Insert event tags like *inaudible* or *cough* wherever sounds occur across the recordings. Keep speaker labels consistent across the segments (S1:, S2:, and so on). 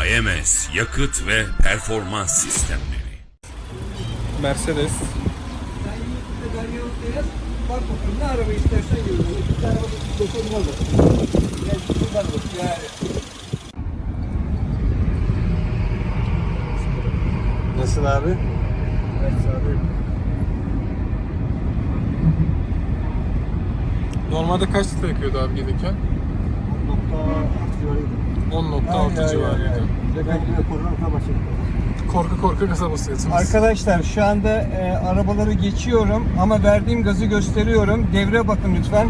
S1: AMS Yakıt ve Performans Sistemleri
S2: Mercedes.
S3: Sen YouTube'da Ganyanlık'ta yaz. Bak bakalım ne araba istersen görüyorum. Bir araba dokunma da. Gel şuradan bak yani.
S2: Nasıl abi?
S3: Evet abi.
S2: Normalde kaç litre yakıyordu abi gelirken?
S3: Civarıydı.
S2: 10.6 civarıydı.
S3: Başladım.
S2: Korku korku gaza basıyorsunuz.
S3: Arkadaşlar şu anda e, arabaları geçiyorum ama verdiğim gazı gösteriyorum. Devre bakın lütfen.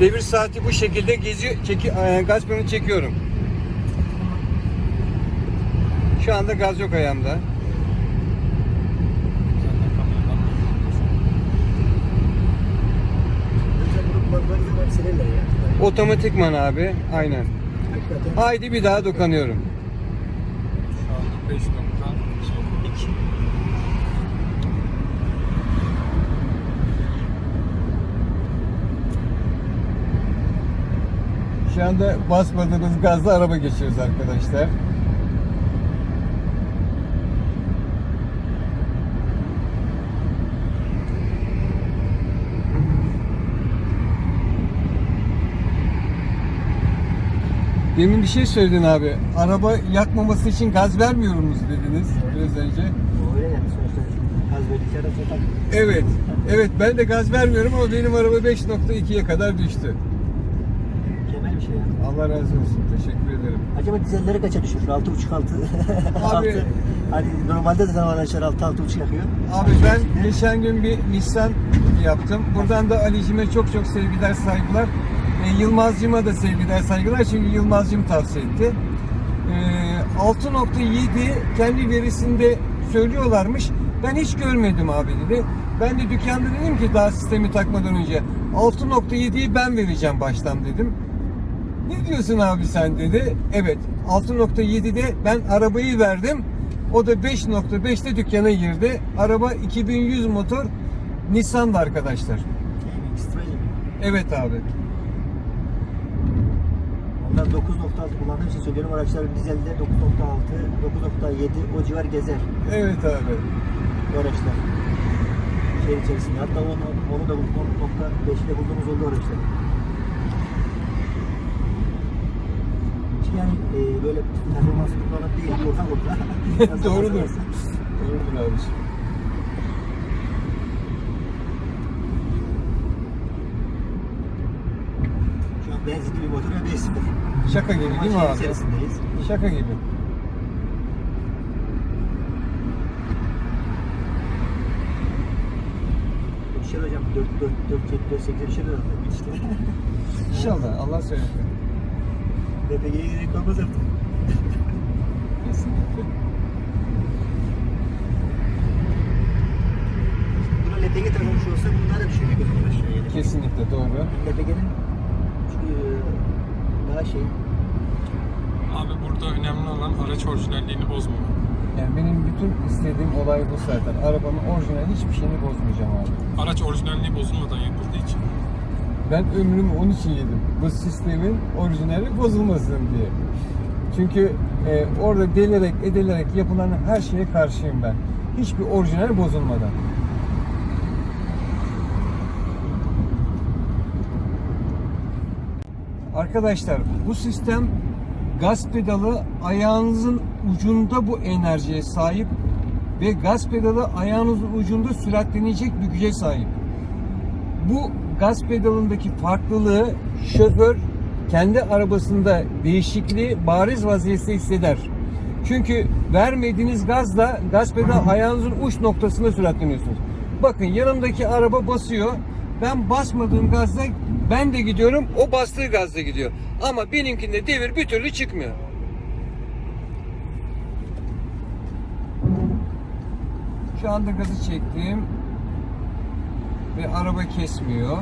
S3: Devir saati bu şekilde geziyor, çeki, e, gaz pedalını çekiyorum. Şu anda gaz yok ayağımda. Otomatikman abi, aynen. Haydi bir daha dokanıyorum.
S2: Şu anda 5 nokta.
S3: Şu anda basmadığımız gazla araba geçiyoruz arkadaşlar. Demin bir şey söyledin abi. Araba yakmaması için gaz vermiyoruz dediniz biraz önce.
S4: Öyle yani sonuçta gaz verdikçe zaten
S3: Evet. Evet ben de gaz vermiyorum ama benim araba 5.2'ye kadar düştü.
S4: mükemmel bir şey.
S3: Allah razı olsun. Teşekkür ederim.
S4: Acaba dizelleri kaça düşürür? 6.5 6.
S3: Abi- *laughs*
S4: 6. Hani normalde de zaman araçlar 6 6.5 yakıyor.
S3: Abi ben geçen gün bir Nissan yaptım. Buradan da Ali'cime çok çok sevgiler saygılar. E, Yılmazcıma da sevgiler saygılar çünkü Yılmazcım tavsiye etti. E, 6.7 kendi verisinde söylüyorlarmış. Ben hiç görmedim abi dedi. Ben de dükkanda dedim ki daha sistemi takmadan önce 6.7'yi ben vereceğim baştan dedim. Ne diyorsun abi sen dedi. Evet 6.7'de ben arabayı verdim. O da 5.5'te dükkana girdi. Araba 2100 motor Nissan'da arkadaşlar. Evet abi.
S4: Ondan 9.6 kullandığım için söylüyorum araçların dizelde 9.6, 9.7 o civar gezer
S3: Evet abi.
S4: bu araçlar. Şehir içerisinde. Hatta onu, onu da 10.5'te bulduğumuz oldu araçlar. Yani e, böyle performanslı kullanıp değil, korka korka. *laughs*
S3: Doğrudur. Doğrudur abi.
S4: Benzinli bir motor ve 5 sıfır.
S3: Şaka gibi değil mi abi?
S4: içerisindeyiz.
S3: Şaka gibi.
S4: Düşer hocam 4 4 4 7 4 8 düşer herhalde bir işte. *laughs*
S3: İnşallah Allah söylesin.
S4: DPG'ye gerek olmaz artık.
S3: Kesinlikle.
S4: Buna LPG takılmış olsa bunlar da zaman aşağıya. gelir.
S3: Kesinlikle doğru.
S4: LPG'nin daha şey
S2: Abi burada önemli olan araç orijinalliğini bozmamak.
S3: Yani benim bütün istediğim olay bu zaten. Arabanın orijinal hiçbir şeyini bozmayacağım abi.
S2: Araç orijinalliği bozulmadan yapıldığı için.
S3: Ben ömrümü onun için yedim. Bu sistemin orijinali bozulmasın diye. Çünkü e, orada delerek edilerek yapılan her şeye karşıyım ben. Hiçbir orijinal bozulmadan. Arkadaşlar bu sistem gaz pedalı ayağınızın ucunda bu enerjiye sahip ve gaz pedalı ayağınızın ucunda süratlenecek bir güce sahip bu gaz pedalındaki farklılığı şoför kendi arabasında değişikliği bariz vaziyette hisseder. Çünkü vermediğiniz gazla gaz pedal ayağınızın uç noktasında süratleniyorsunuz. Bakın yanımdaki araba basıyor. Ben basmadığım gazla ben de gidiyorum. O bastığı gazla gidiyor. Ama benimkinde devir bir türlü çıkmıyor. Şu anda gazı çektim ve araba kesmiyor.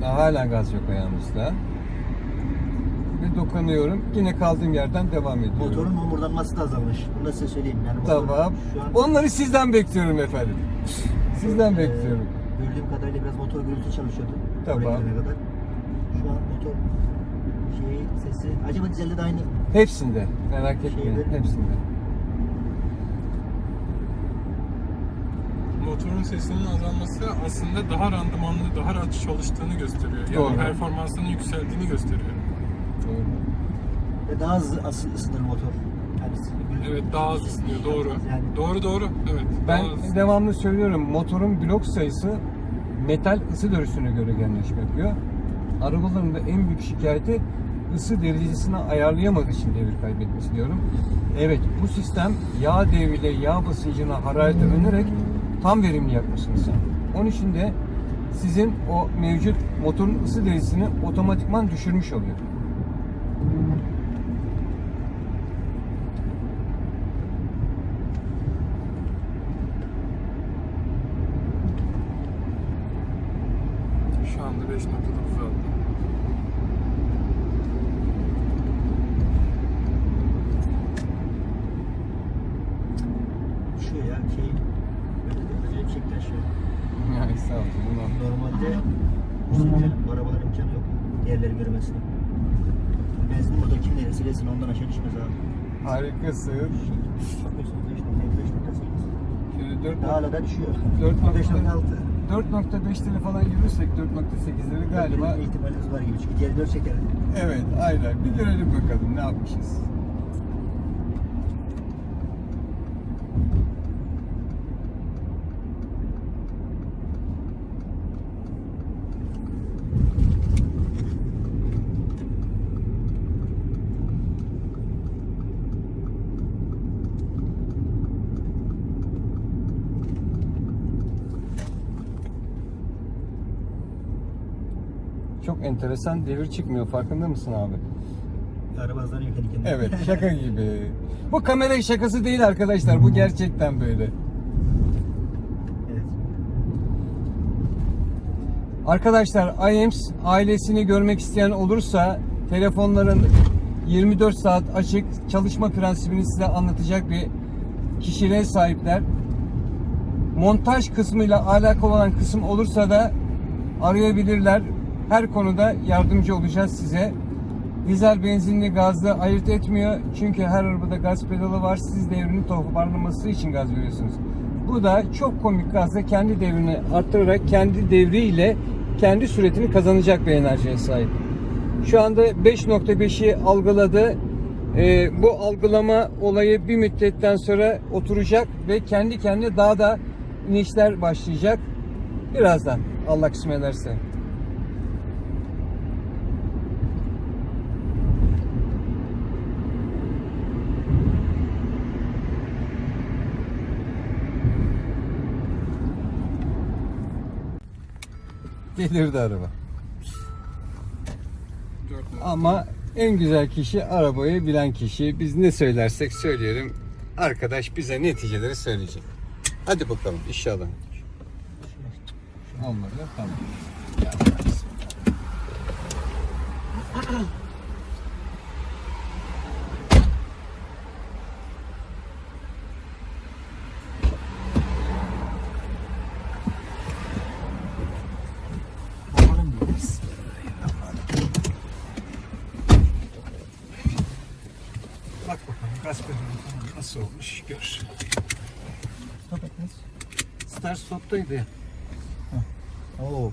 S3: Daha hala gaz yok ayağımızda. Ve dokunuyorum. Yine kaldığım yerden devam ediyorum.
S4: motorun homurdanması da azalmış. Bunu da size söyleyeyim. Yani motor
S3: Tamam.
S4: Şu an
S3: Onları sizden bekliyorum efendim. Sizden
S4: Ee,
S3: bekliyorum.
S4: gördüğüm kadarıyla biraz motor gürültü çalışıyordu.
S3: Tamam.
S4: Oraya gelene kadar. Şu an motor şeyi sesi acaba dizelde de aynı
S3: Hepsinde. Merak etmeyin.
S4: Şeyde-
S3: Hepsinde.
S2: Motorun sesinin azalması aslında daha randımanlı, daha rahat çalıştığını gösteriyor.
S3: Doğru.
S2: Yani performansının yükseldiğini gösteriyor.
S4: Ve daha hızlı ısı- ısınır motor. Yani
S2: Evet daha az ısınıyor doğru.
S4: Yani
S2: Doğru doğru evet.
S3: Ben
S2: daha az.
S3: devamlı söylüyorum motorun blok sayısı metal ısı döngüsüne göre genleşme yapıyor. Arabaların da en büyük şikayeti ısı derecesini ayarlayamadığı için devir kaybetmesi diyorum. Evet bu sistem yağ devriyle yağ basıncına hararete önerek tam verimli yapmasını sağlıyor. Onun için de sizin o mevcut motorun ısı derecesini otomatikman düşürmüş oluyor.
S2: Şu anda 5.9 aldı.
S4: düşüyor ya şey böyle de acayip şekilde aşıyor.
S3: Ya estağfurullah.
S4: Normalde üstünde bu arabalar imkanı yok. Diğerleri görmesine. Benzin motor kim verir silesin ondan aşağı düşmez abi.
S3: Harikasın.
S4: Bakıyorsun 5.8.
S3: Şöyle 4
S4: Hala da düşüyor.
S3: 4.6
S4: 5.6.
S3: 4.5'leri falan yürürsek 4.8'leri galiba
S4: ihtimalimiz var gibi çünkü diğer 4 çeker.
S3: evet aynen bir görelim bakalım ne yapmışız. Çok enteresan devir çıkmıyor farkında mısın abi?
S4: Araba hızlanıyor kendi kendine.
S3: Evet *laughs* şaka gibi. Bu kamera şakası değil arkadaşlar bu gerçekten böyle.
S4: evet.
S3: Arkadaşlar IEMS ailesini görmek isteyen olursa telefonların 24 saat açık çalışma prensibini size anlatacak bir kişiliğe sahipler. Montaj kısmıyla alakalı olan kısım olursa da arayabilirler. Her konuda yardımcı olacağız size. Dizel, benzinli, gazlı ayırt etmiyor. Çünkü her arabada gaz pedalı var. Siz devrini toparlaması için gaz veriyorsunuz. Bu da çok komik gazla kendi devrini arttırarak kendi devriyle kendi süretini kazanacak bir enerjiye sahip. Şu anda 5.5'i algıladı. Ee, bu algılama olayı bir müddetten sonra oturacak ve kendi kendine daha da inişler başlayacak. Birazdan Allah kısmet ederse. Delirdi araba.
S2: 4
S3: Ama en güzel kişi arabayı bilen kişi. Biz ne söylersek söyleyelim. Arkadaş bize neticeleri söyleyecek. Hadi bakalım inşallah. Olmadı tamam.
S4: Bakalım bir.
S3: Bak bakalım gaz olmuş gör.
S4: Stop etmez.
S3: Start stop'taydı ya.
S4: Oo.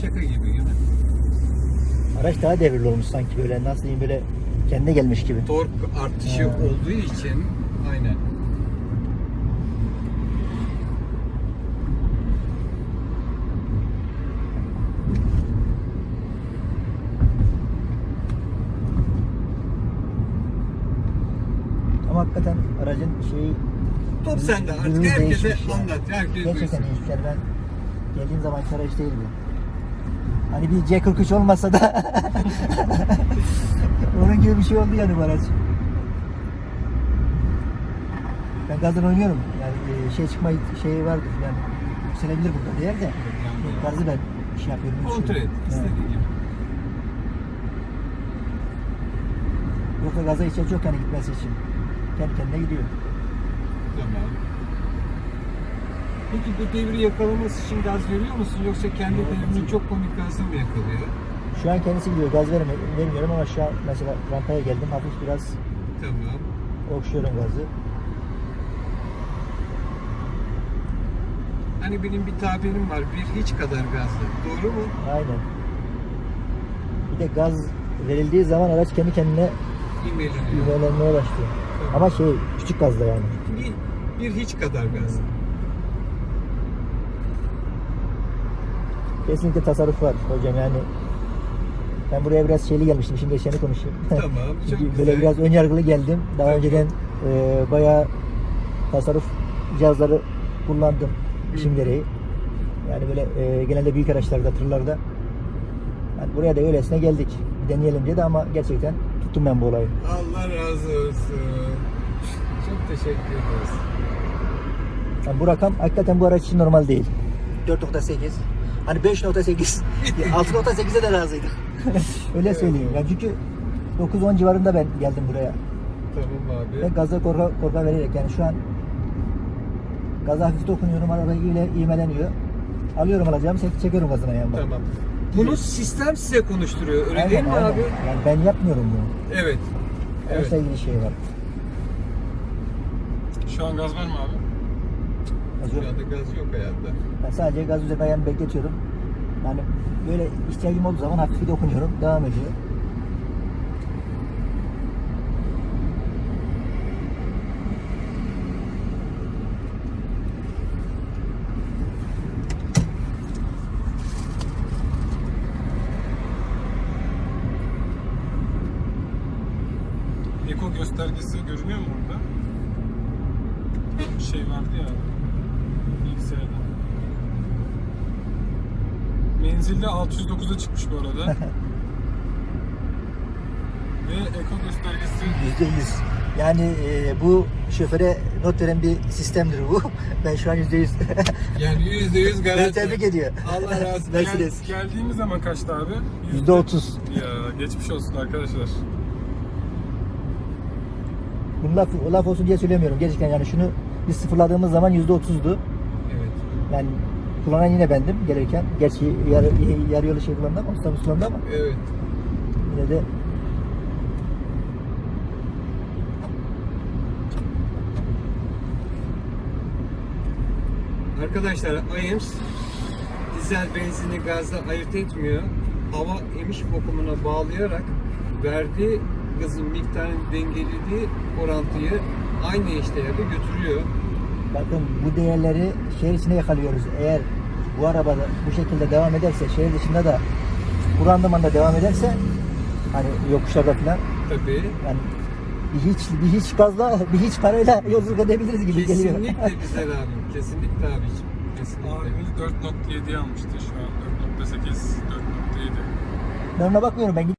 S3: Şaka gibi mi?
S4: Araç daha devirli olmuş sanki böyle nasıl diyeyim böyle kendine gelmiş gibi.
S3: Tork artışı
S4: Ha.
S3: olduğu için aynen.
S4: Ama hakikaten aracın şeyi
S3: Top sende artık herkese
S4: değişmiş
S3: anlat. Herkes
S4: gerçekten
S3: duysun.
S4: Yani ben geldiğim zaman araç değil bu. Hani bir C43 olmasa da *laughs* onun gibi bir şey oldu yani bu araç. Ben gazdan oynuyorum. Yani e, şey çıkma şeyi vardır yani yükselebilir burada değer de. Gazı ben şey yapıyorum.
S3: Kontrol et. istediğin gibi.
S4: Yoksa gaza ihtiyaç yok yani gitmesi için. Kendi kendine gidiyor.
S3: Tamam. Peki bu devri yakalaması için gaz veriyor musun yoksa kendi devrini çok komik gazla mı yakalıyor?
S4: Şu an kendisi gidiyor. Gaz verme, vermiyorum ama şu an mesela rampaya geldim. Hafif biraz
S3: Tamam.
S4: okşuyorum gazı.
S3: Hani benim bir tabirim var, bir hiç kadar gazlı. Doğru mu?
S4: Aynen. Bir de gaz verildiği zaman araç kendi kendine
S3: İmeliyor.
S4: ivmelenmeye başlıyor. Ama şey küçük gazda yani.
S3: Bir, bir hiç kadar gazlı.
S4: Kesinlikle tasarruf var hocam yani. Ben buraya biraz şeyli gelmiştim. Şimdi geçeni konuşayım.
S3: Tamam, çok *laughs*
S4: Böyle
S3: güzel.
S4: biraz ön yargılı geldim. Daha
S3: Tabii.
S4: önceden e, bayağı tasarruf cihazları kullandım işim gereği. Yani böyle e, genelde büyük araçlarda, tırlarda. Yani buraya da öylesine geldik. Bir deneyelim diye de ama gerçekten tuttum ben bu olayı.
S3: Allah razı olsun. Çok teşekkür ederiz.
S4: Yani bu rakam hakikaten bu araç için normal değil. 4.8 Hani 5.8 6.8'e *laughs* de razıydık. Öyle söyleyeyim. Yani çünkü 9-10 civarında ben geldim buraya.
S3: Tamam abi.
S4: Ve gaza korka, korka vererek yani şu an gaza hafif dokunuyorum araba ile ivmeleniyor. Alıyorum alacağımı çek, çekiyorum gazına yani. bak.
S3: Tamam. Bunu sistem size konuşturuyor. Öyle
S4: Aynen,
S3: değil mi
S4: aynen.
S3: abi?
S4: Yani ben yapmıyorum bunu.
S3: Evet.
S4: Evet.
S3: Evet.
S4: ilgili şey var.
S2: Şu an gaz var mı abi?
S4: Gaz
S3: Şu
S4: yok.
S3: anda gaz yok hayatta.
S4: Ben sadece gaz üzerine ayağımı bekletiyorum. Yani böyle ihtiyacım olduğu zaman hafif dokunuyorum. Devam ediyor.
S2: Eko göstergesi görünüyor mu orada? Bir şey vardı ya bilgisayarda. Menzilde 609'a çıkmış bu arada. *laughs* Ve eko göstergesi
S4: Yüzde yüz. Yani e, bu şoföre not veren bir sistemdir bu. *laughs* Ben şu an yüzde yüz. *laughs*
S3: Yani yüzde yüz garanti.
S4: Ben tebrik ediyor.
S3: Allah razı olsun.
S2: Gel,
S4: Mercedes.
S2: geldiğimiz zaman kaçtı abi?
S4: Yüzde otuz.
S2: Ya geçmiş olsun arkadaşlar.
S4: Bunu laf, laf olsun diye söylemiyorum. Gerçekten yani şunu biz sıfırladığımız zaman yüzde otuzdu.
S3: Evet.
S4: Yani kullanan yine bendim gelirken. Gerçi yarı, yarı yolu şey kullandı ama ustamız kullandı ama
S3: Evet.
S4: yine de
S3: Arkadaşlar IEMS dizel benzini gazda ayırt etmiyor. Hava emiş vakumuna bağlayarak verdiği gazın miktarını dengelediği orantıyı aynı eşdeğerde götürüyor.
S4: Bakın bu değerleri şehir içinde yakalıyoruz. Eğer bu araba da bu şekilde devam ederse şehir dışında da bu randımanda devam ederse hani yokuşlarda falan
S3: Tabii.
S4: yani bir hiç bir hiç gazla bir hiç parayla *laughs* yolculuk edebiliriz gibi geliyor.
S3: Kesinlikle *laughs* güzel abim. Kesinlikle abiciğim. Kesinlikle.
S2: Abimiz 4.7 almıştı şu an 4.8 4.7.
S4: Ben ona bakmıyorum ben